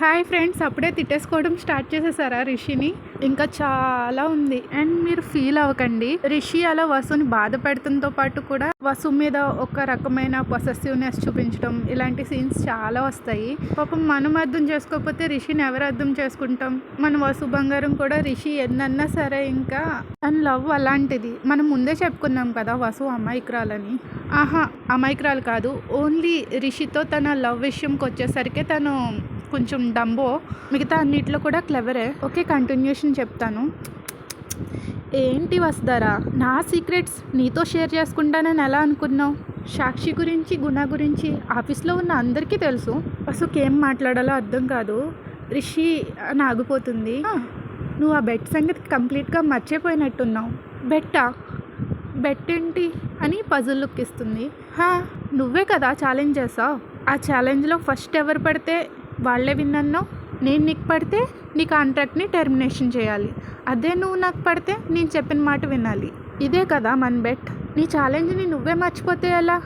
Hi friends అప్పుడే తిట్టేసుకోవడం start చేసేసారా రిషిని? ఇంకా చాలా ఉంది. అండ్ మీరు ఫీల్ అవ్వకండి. రిషి అలా వసుని బాధ పెడతంతో పాటు కూడా వసు మీద ఒక రకమైన పొసెసివ్నెస్ చూపించడం ఇలాంటి సీన్స్ చాలా వస్తాయి. పాపం మనం అర్థం చేసుకోకపోతే రిషిని ఎవరు అర్థం చేసుకుంటాం? మన వసు బంగారం కూడా రిషి ఎన్నన్నా సరే ఇంకా అండ్ లవ్ అలాంటిది. మనం ముందే చెప్పుకున్నాం కదా వసు అమాయకురాలని. ఆహా అమాయకురాలు కాదు. ఓన్లీ రిషితో తన లవ్ విషయంకి వచ్చేసరికి తను కొంచెం డంబో. మిగతా అన్నిట్లో కూడా క్లెవరే ఓకే కంటిన్యూషన్ చెప్తాను. ఏంటి వస్తారా నా సీక్రెట్స్ నీతో షేర్ చేసుకుంటానని ఎలా అనుకున్నావు? సాక్షి గురించి గుణ గురించి ఆఫీస్లో ఉన్న అందరికీ తెలుసు. అసలు ఏం మాట్లాడాలో అర్థం కాదు. రిషి అని ఆగిపోతుంది. "ఆ, నువ్వు ఆ బెట్ సంగతి కంప్లీట్గా మర్చిపోయినట్టున్నావు. బెట్టా? బెట్ ఏంటి అని పజల్ లుక్ ఇస్తుంది హా నువ్వే కదా ఛాలెంజ్ చేసావు. ఆ ఛాలెంజ్లో ఫస్ట్ ఎవరు పడితే వాళ్ళే విన్నన్నో? నేను నీకు పడితే నీ కాంట్రాక్ట్ని టెర్మినేషన్ చేయాలి. అదే నువ్వు నాకు పడితే నేను చెప్పిన మాట వినాలి. ఇదే కదా మన బెట్ నీ ఛాలెంజ్ని నువ్వే మర్చిపోతే ఎలా?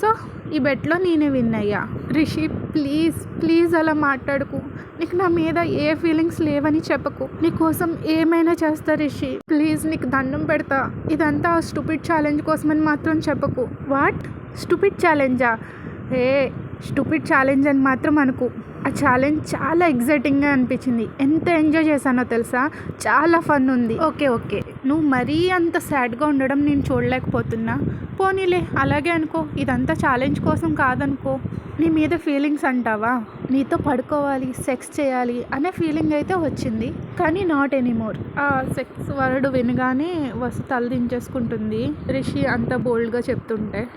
సో ఈ బెట్లో నేనే విన్ అయ్యా రిషి ప్లీజ్ ప్లీజ్ అలా మాట్లాడుకు. నీకు నా మీద ఏ ఫీలింగ్స్ లేవని చెప్పకు. నీ కోసం ఏమైనా చేస్తా రిషి. ప్లీజ్ నీకు దండం పెడతా. ఇదంతా స్టూపిడ్ ఛాలెంజ్ కోసమని మాత్రం చెప్పకు. వాట్? స్టూపిడ్ ఛాలెంజా? ఏ స్టూపిడ్ ఛాలెంజ్ అని మాత్రం అనుకు. ఆ ఛాలెంజ్ చాలా ఎగ్జైటింగ్గా అనిపించింది. ఎంత ఎంజాయ్ చేశానో తెలుసా? చాలా ఫన్ ఉంది. Okay okay. నువ్వు మరీ అంత సాడ్గా ఉండడం నేను చూడలేకపోతున్నా. పోనీలే అలాగే అనుకో. ఇదంతా ఛాలెంజ్ కోసం కాదనుకో. నీ మీద ఫీలింగ్స్ అంటావా? నీతో పడుకోవాలి సెక్స్ చేయాలి అనే ఫీలింగ్ అయితే వచ్చింది. కానీ నాట్ ఎనీమోర్ ఆ సెక్స్ వర్డ్ వినగానే వసు తల దించేసుకుంటుంది. రిషి అంత బోల్డ్గా చెప్తుంటే.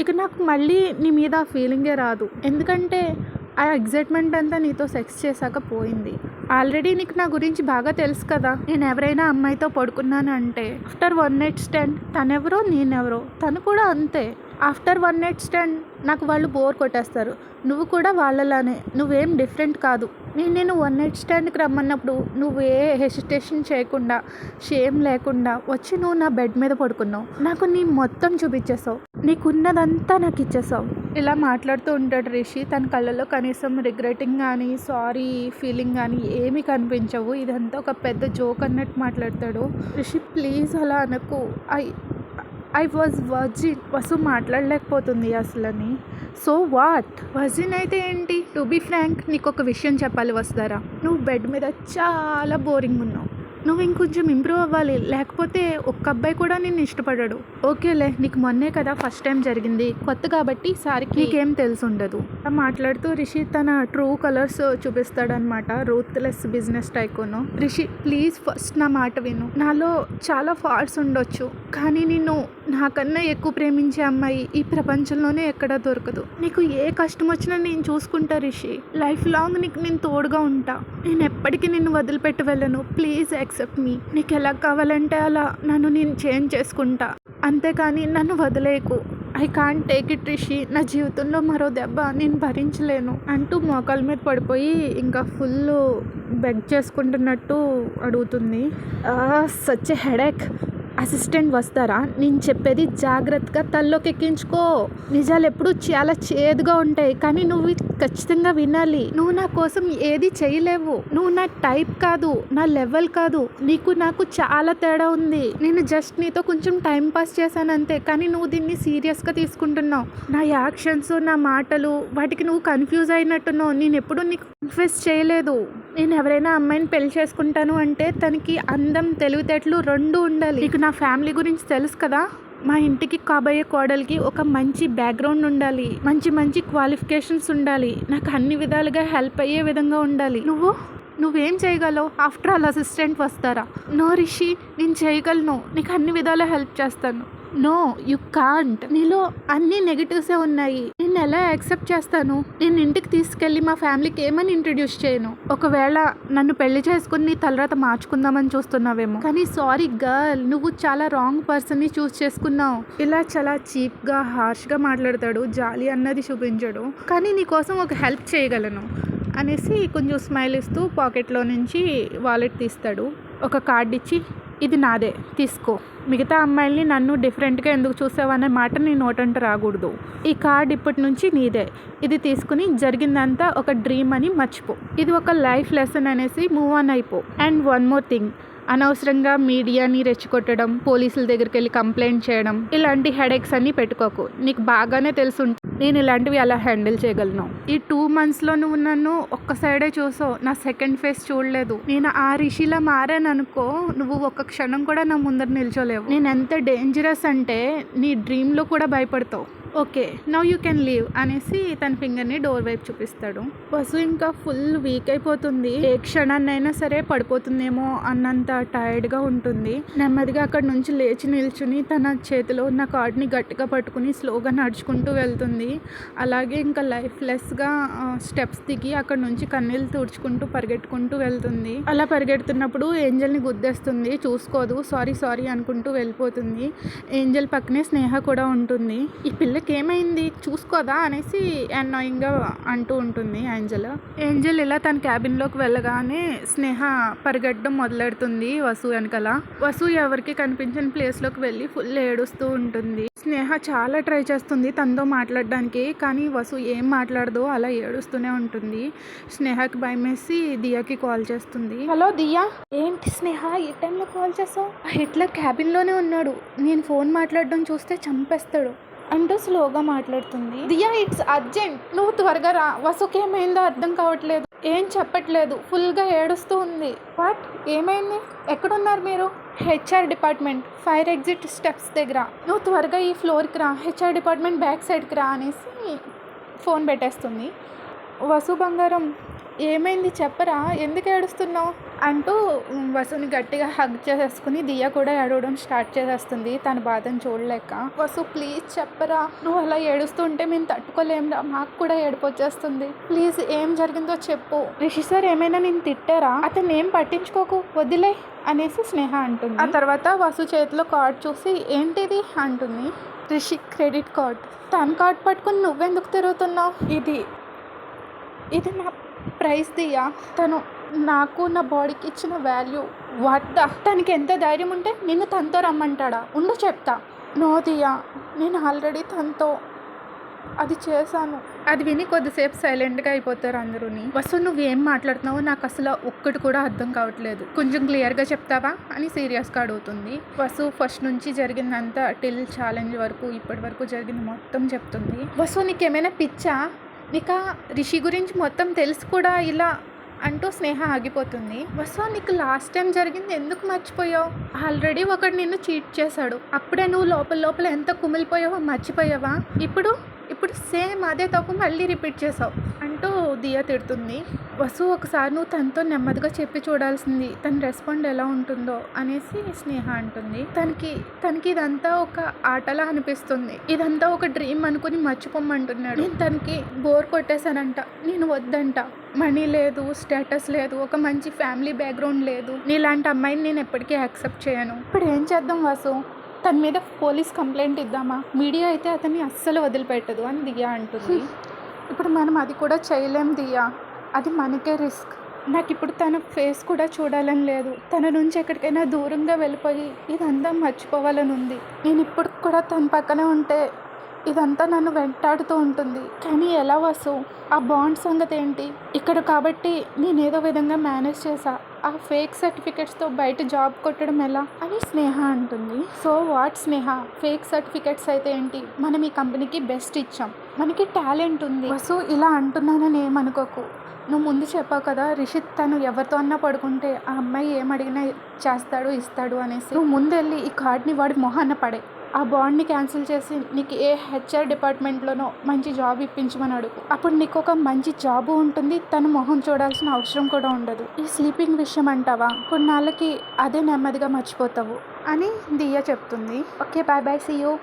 ఇక నాకు మళ్ళీ నీ మీద ఆ ఫీలింగే రాదు. ఎందుకంటే ఆ ఎగ్జైట్మెంట్ అంతా నీతో సెక్స్ చేశాక పోయింది. ఆల్రెడీ నీకు నా గురించి బాగా తెలుసు కదా. నేను ఎవరైనా అమ్మాయితో పడుకున్నాను అంటే ఆఫ్టర్ వన్ నైట్ స్టాండ్ తనెవరో నేనెవరో తను కూడా అంతే. ఆఫ్టర్ వన్ నైట్ స్టాండ్ నాకు వాళ్ళు బోర్ కొట్టేస్తారు. నువ్వు కూడా వాళ్ళలానే నువ్వేం డిఫరెంట్ కాదు. నేను నేను వన్ నైట్ స్టాండ్కి రమ్మన్నప్పుడు నువ్వు ఏ హెసిటేషన్ చేయకుండా షేమ్ లేకుండా వచ్చి నువ్వు నా బెడ్ మీద పడుకున్నావు. నాకు నీ మొత్తం చూపించేసావు నీకున్నదంతా నాకు ఇచ్చేసావు ఇలా మాట్లాడుతూ ఉంటాడు రిషి. తన కళ్ళలో కనీసం రిగ్రెటింగ్ కానీ సారీ ఫీలింగ్ కానీ ఏమీ కనిపించవు. ఇదంతా ఒక పెద్ద జోక్ అన్నట్టు మాట్లాడతాడు. రిషి ప్లీజ్ అలా అనకు. I I was virgin Vasu మాట్లాడలేకపోతుంది అసలని. So what? Virgin అయితే ఏంటి? టు బీ ఫ్రాంక్ నీకు ఒక విషయం చెప్పాలి వస్తారా నువ్వు బెడ్ మీద చాలా బోరింగ్ ఉన్నావు. నువ్వు ఇంకొంచెం ఇంప్రూవ్ అవ్వాలి. లేకపోతే ఒక్క అబ్బాయి కూడా నిన్ను ఇష్టపడాడు. ఓకేలే నీకు మొన్నే కదా ఫస్ట్ టైం జరిగింది. కొత్త కాబట్టి సారికి నీకేం తెలిసి ఉండదు. మాట్లాడుతూ రిషి తన true colours చూపిస్తాడనమాట ruthless business tycoon Rishi please first నా మాట విను. నాలో చాలా ఫాల్ట్స్ ఉండొచ్చు. కానీ నిన్ను నాకన్నా ఎక్కువ ప్రేమించే అమ్మాయి ఈ ప్రపంచంలోనే ఎక్కడా దొరకదు. నీకు ఏ కష్టం వచ్చినా నేను చూసుకుంటా రిషి. లైఫ్ లాంగ్ నీకు నేను తోడుగా ఉంటా. నేను ఎప్పటికీ నిన్ను వదిలిపెట్టి వెళ్ళను. ప్లీజ్ యాక్సెప్ట్ మీ నీకు ఎలా కావాలంటే అలా నన్ను నేను చేంజ్ చేసుకుంటా. అంతేకాని నన్ను వదిలేకు I can't take it Rishi నా జీవితంలో మరో దెబ్బ నేను భరించలేను. అంటూ మోకాల మీద పడిపోయి ఇంకా ఫుల్ బెగ్ చేసుకుంటున్నట్టు అడుగుతుంది. సచ్ హెడేక్ అసిస్టెంట్ వస్తారా? నేను చెప్పేది జాగ్రత్తగా తల్లోకి ఎక్కించుకో నిజాలు ఎప్పుడు చాలా చేదుగా ఉంటాయి. కానీ నువ్వు ఖచ్చితంగా వినాలి. నువ్వు నా కోసం ఏది చేయలేవు. నువ్వు నా టైప్ కాదు. నా లెవెల్ కాదు. నీకు నాకు చాలా తేడా ఉంది. నేను జస్ట్ నీతో కొంచెం టైం పాస్ చేశాను అంతే. కానీ నువ్వు దీన్ని సీరియస్గా తీసుకుంటున్నావు. నా యాక్షన్స్ నా మాటలు వాటికి నువ్వు కన్ఫ్యూజ్ అయినట్టున్నావు. నేను ఎప్పుడు నీకు కన్ఫ్యూజ్ చేయలేదు. నేను ఎవరైనా అమ్మాయిని పెళ్ళి చేసుకుంటాను అంటే తనకి అందం తెలివితేటలు రెండు ఉండాలి. నీకు నా నా ఫ్యామిలీ గురించి తెలుసు కదా? మా ఇంటికి కాబోయే కోడలికి ఒక మంచి బ్యాక్గ్రౌండ్ ఉండాలి. మంచి మంచి క్వాలిఫికేషన్స్ ఉండాలి. నాకు అన్ని విధాలుగా హెల్ప్ అయ్యే విధంగా ఉండాలి. నువ్వు? నువ్వేం చేయగలవు? ఆఫ్టర్ ఆల్ అసిస్టెంట్ వస్తారా? నో రిషి నేను చేయగలను. నీకు అన్ని విధాలా హెల్ప్ చేస్తాను. No you can't. నీలో అన్ని నెగిటివ్సే ఉన్నాయి. నేను ఎలా యాక్సెప్ట్ చేస్తాను? నేను ఇంటికి తీసుకెళ్ళి మా ఫ్యామిలీకి ఏమని ఇంట్రడ్యూస్ చేయను? ఒకవేళ నన్ను పెళ్ళి చేసుకుని నీ తలరాత మార్చుకుందామని చూస్తున్నావేమో. కానీ సారీ గర్ల్ నువ్వు చాలా రాంగ్ పర్సన్ని చూస్ చేసుకున్నావు. ఇలా చాలా చీప్గా హార్ష్గా మాట్లాడతాడు జాలి అన్నది చూపించడు. కానీ నీ కోసం ఒక హెల్ప్ చేయగలను అనేసి కొంచెం స్మైల్ ఇస్తూ పాకెట్లో నుంచి వాలెట్ తీస్తాడు. ఒక కార్డ్ ఇచ్చి ఇది నాదే తీసుకో. మిగతా అమ్మాయిల్ని నన్ను డిఫరెంట్గా ఎందుకు చూసావనే మాట నీ నోటంట రాకూడదు. ఈ కార్డ్ ఇప్పటి నుంచి నీదే. ఇది తీసుకుని జరిగిందంతా ఒక డ్రీమ్ అని మర్చిపో. ఇది ఒక లైఫ్ లెసన్ అనేసి మూవ్ ఆన్ అయిపో. And one more thing. అనవసరంగా మీడియాని రెచ్చగొట్టడం పోలీసుల దగ్గరికి వెళ్ళి కంప్లైంట్ చేయడం ఇలాంటి హెడేక్స్ అన్నీ పెట్టుకోకు. నీకు బాగానే తెలుసు నేను ఇలాంటివి అలా హ్యాండిల్ చేయగలను. ఈ టూ మంత్స్లో నువ్వు నన్ను ఒక్క సైడే చూసావు. నా సెకండ్ ఫేస్ చూడలేదు. నేను ఆ రిషిలా మారాను అనుకో నువ్వు ఒక్క క్షణం కూడా నా ముందర నిల్చోలేవు. నేను ఎంత డేంజరస్ అంటే నీ డ్రీమ్లో కూడా భయపడతావు. Okay now you can leave అనేసి తన ఫింగర్ని డోర్ వైపు చూపిస్తాడు. వసు ఇంకా ఫుల్ వీక్ అయిపోతుంది. ఏ క్షణాన్నైనా సరే పడిపోతుందేమో అన్నంత టైర్డ్గా ఉంటుంది. నెమ్మదిగా అక్కడ నుంచి లేచి నిల్చుని తన చేతిలో ఉన్న కార్డ్ని గట్టిగా పట్టుకుని స్లోగా నడుచుకుంటూ వెళ్తుంది. అలాగే ఇంకా లైఫ్ లెస్గా స్టెప్స్ దిగి అక్కడ నుంచి కన్నీళ్ళు తుడుచుకుంటూ పరిగెట్టుకుంటూ వెళ్తుంది. అలా పరిగెడుతున్నప్పుడు ఏంజల్ని గుద్దేస్తుంది. చూసుకోదు సారీ సారీ అనుకుంటూ వెళ్ళిపోతుంది. ఏంజల్ పక్కనే స్నేహ కూడా ఉంటుంది. ఈ పిల్ల ఏమైంది చూసుకోదా? అనేసి అన్నాయింగ్గా అంటూ ఉంటుంది ఏంజల్ ఏంజల్ ఇలా తన క్యాబిన్లోకి వెళ్ళగానే స్నేహ పరిగెట్టడం మొదలెడుతుంది వసు వెనకాల. వసు ఎవరికి కనిపించని ప్లేస్లోకి వెళ్ళి ఫుల్ ఏడుస్తూ ఉంటుంది. స్నేహ చాలా ట్రై చేస్తుంది తనతో మాట్లాడడానికి కానీ వసు ఏం మాట్లాడదో అలా ఏడుస్తూనే ఉంటుంది. స్నేహకి భయమేసి దియాకి కాల్ చేస్తుంది. హలో దియా ఏంటి స్నేహ? ఈ టైంలో కాల్ చేసావు? హిట్లర్ క్యాబిన్లోనే ఉన్నాడు. నేను ఫోన్ మాట్లాడడం చూస్తే చంపేస్తాడు. అంటూ స్లోగా మాట్లాడుతుంది. Diya it's urgent. నువ్వు త్వరగా రా. వసుకేమైందో అర్థం కావట్లేదు. ఏం చెప్పట్లేదు. ఫుల్గా ఏడుస్తూ ఉంది. వాట్? ఏమైంది? ఎక్కడున్నారు మీరు? HR department. Fire exit steps దగ్గర. నువ్వు త్వరగా ఈ ఫ్లోర్కి రా. హెచ్ఆర్ డిపార్ట్మెంట్ బ్యాక్ సైడ్కి రా అనేసి ఫోన్ పెట్టేస్తుంది. వసు బంగారం ఏమైంది చెప్పరా? ఎందుకు ఏడుస్తున్నావు? అంటూ వసుని గట్టిగా హగ్ చేసేసుకుని దియ కూడా ఏడవడం స్టార్ట్ చేసేస్తుంది తన బాధను చూడలేక. వసు ప్లీజ్ చెప్పరా? నువ్వు అలా ఏడుస్తుంటే మేము తట్టుకోలేంరా. మాకు కూడా ఏడుపు వచ్చేస్తుంది. ప్లీజ్ ఏం జరిగిందో చెప్పు. రిషి సార్ ఏమైనా నేను తిట్టారా? అతను ఏం పట్టించుకోకు. వదిలే అనేసి స్నేహ అంటుంది. ఆ తర్వాత వసు చేతిలో కార్డ్ చూసి ఏంటిది? అంటుంది. Rishi credit card. తన కార్డ్ పట్టుకుని నువ్వెందుకు తిరుగుతున్నావు? ఇది ఇది నా ప్రైస్ దియా. తను నాకు నా బాడీకి ఇచ్చిన వాల్యూ వాట్ తనకి ఎంత ధైర్యం ఉంటే నిన్ను తనతో రమ్మంటాడా? ఉండు చెప్తా. నో దియా. నేను ఆల్రెడీ తనతో అది చేశాను. అది విని కొద్దిసేపు సైలెంట్గా అయిపోతారు అందరూని వసు నువ్వేం మాట్లాడుతున్నావో నాకు అసలు ఒక్కటి కూడా అర్థం కావట్లేదు. కొంచెం క్లియర్గా చెప్తావా? అని సీరియస్గా అడుగుతుంది. వసు ఫస్ట్ నుంచి జరిగిందంతా టిల్ ఛాలెంజ్ వరకు ఇప్పటి వరకు జరిగింది మొత్తం చెప్తుంది. వసు నీకేమైనా పిచ్చా? నీకు ఆ రిషి గురించి మొత్తం తెలుసు కూడా ఇలా అంటూ స్నేహ ఆగిపోతుంది. వసో నీకు లాస్ట్ టైం జరిగింది ఎందుకు మర్చిపోయావు? ఆల్రెడీ ఒకడు నిన్ను చీట్ చేశాడు. అప్పుడే నువ్వు లోపల లోపల ఎంత కుమిలిపోయావో మర్చిపోయావా? ఇప్పుడు ఇప్పుడు సేమ్ అదే తప్పు మళ్ళీ రిపీట్ చేసావు అంటూ దియా తిడుతుంది. వసు ఒకసారి నువ్వు తనతో నెమ్మదిగా చెప్పి చూడాల్సింది తన రెస్పాండ్ ఎలా ఉంటుందో అనేసి స్నేహ అంటుంది. తనకి తనకి ఇదంతా ఒక ఆటలా అనిపిస్తుంది. ఇదంతా ఒక డ్రీమ్ అనుకుని మర్చిపోమంటున్నాడు. నేను తనకి బోర్ కొట్టేశానంట. నేను వద్దంట. మనీ లేదు స్టేటస్ లేదు ఒక మంచి ఫ్యామిలీ బ్యాక్గ్రౌండ్ లేదు. నీలాంటి అమ్మాయిని నేను ఎప్పటికీ యాక్సెప్ట్ చేయను. ఇప్పుడు ఏం చేద్దాం వాసు? తన మీద పోలీస్ కంప్లైంట్ ఇద్దామా? మీడియా అయితే అతన్ని అస్సలు వదిలిపెట్టదు అని దియా అంటుంది. ఇప్పుడు మనం అది కూడా చేయలేం దియా. అది మనకే రిస్క్. నాకు ఇప్పుడు తన ఫేస్ కూడా చూడాలని లేదు. తన నుంచి ఎక్కడికైనా దూరంగా వెళ్ళిపోయి ఇదంతా మర్చిపోవాలని ఉంది నేను ఇప్పుడు కూడా తన పక్కనే ఉంటే ఇదంతా నన్ను వెంటాడుతూ ఉంటుంది. కానీ ఎలా వసు? ఆ బాండ్ సంగతి ఏంటి ఇక్కడ కాబట్టి నేను ఏదో విధంగా మేనేజ్ చేశా ఆ ఫేక్ సర్టిఫికెట్స్తో బయట జాబ్ కొట్టడం ఎలా? అని స్నేహ అంటుంది. So what Sneha? Fake certificates అయితే ఏంటి? మనం ఈ కంపెనీకి బెస్ట్ ఇచ్చాం. మనకి టాలెంట్ ఉంది. సో ఇలా అంటున్నానని ఏమనుకోకు నువ్వు ముందు చెప్పావు కదా రిషిత్ తను ఎవరితో అన్నా పడుకుంటే ఆ అమ్మాయి ఏమడిగినా చేస్తాడు ఇస్తాడు అనేసి. నువ్వు ముందు వెళ్ళి ఈ కార్డ్ని వాడి మొహాన్న పడే. ఆ బాండ్ని క్యాన్సిల్ చేసి నీకు ఏ హెచ్ఆర్ డిపార్ట్మెంట్లోనో మంచి జాబ్ ఇప్పించమని అడుగు. అప్పుడు నీకు ఒక మంచి జాబు ఉంటుంది తన మొహం చూడాల్సిన అవసరం కూడా ఉండదు. ఈ స్లీపింగ్ విషయం అంటావా? కొన్నాళ్ళకి అదే నెమ్మదిగా మర్చిపోతావు అని దియ్య చెప్తుంది. Okay bye bye see you